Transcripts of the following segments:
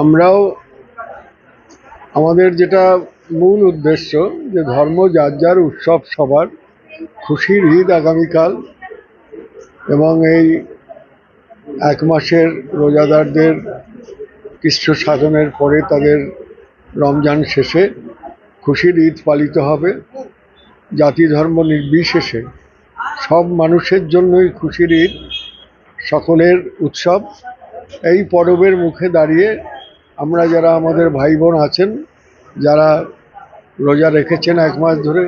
আমরাও আমাদের যেটা মূল উদ্দেশ্য যে ধর্ম যার যার উৎসব সবার, খুশির ঈদ আগামীকাল এবং এই এক মাসের রোজাদারদের কৃষ্ণ সাধনের পরে তাদের রমজান শেষে খুশির ঈদ পালিত হবে। জাতি ধর্ম নির্বিশেষে সব মানুষের জন্যই খুশির ঈদ, সকলের উৎসব। এই পরবের মুখে দাঁড়িয়ে আমরা যারা আমাদের ভাই বোন আছেন যারা রোজা রেখেছেন এক মাস ধরে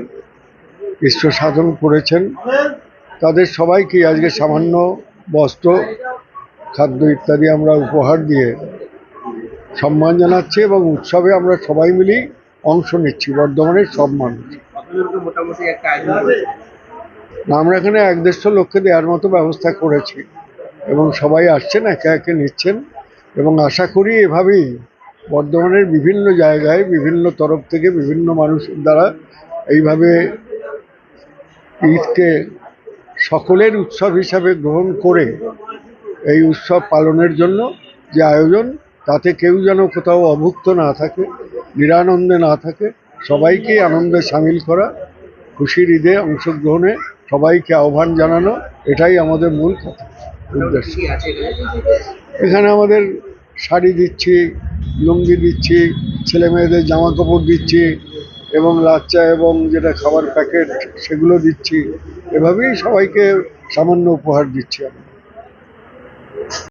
কৃষ্ণ সাধন করেছেন তাদের সবাইকে আজকে সামান্য বস্ত্র খাদ্য ইত্যাদি আমরা উপহার দিয়ে সম্মান জানাচ্ছি এবং উৎসবে আমরা সবাই মিলেই অংশ নিচ্ছি বর্ধমানের সব মানুষ। আমরা এখানে এক দেড়শো লোককে দেওয়ার মতো ব্যবস্থা করেছি এবং সবাই আসছেন একে একে নিচ্ছেন। এবং আশা করি এভাবেই বর্ধমানের বিভিন্ন জায়গায়, বিভিন্ন তরফ থেকে বিভিন্ন মানুষের দ্বারা এইভাবে ঈদকে সকলের উৎসব হিসাবে গ্রহণ করে এই উৎসব পালনের জন্য যে আয়োজন, তাতে কেউ যেন কোথাও অভুক্ত না থাকে, নিরানন্দে না থাকে সবাইকেই আনন্দে সামিল করা, খুশির ঈদে অংশগ্রহণে সবাইকে আহ্বান জানানো, এটাই আমাদের মূল কথা, উদ্দেশ্য। এখানে আমাদের শাড়ি দিচ্ছি, লুঙ্গি দিচ্ছি ছেলে মেয়েদের জামা কাপড় দিচ্ছি এবং লাচ্চা এবং যেটা খাবার প্যাকেট সেগুলো দিচ্ছি। এভাবেই সবাইকে সামান্য উপহার দিচ্ছি। আমি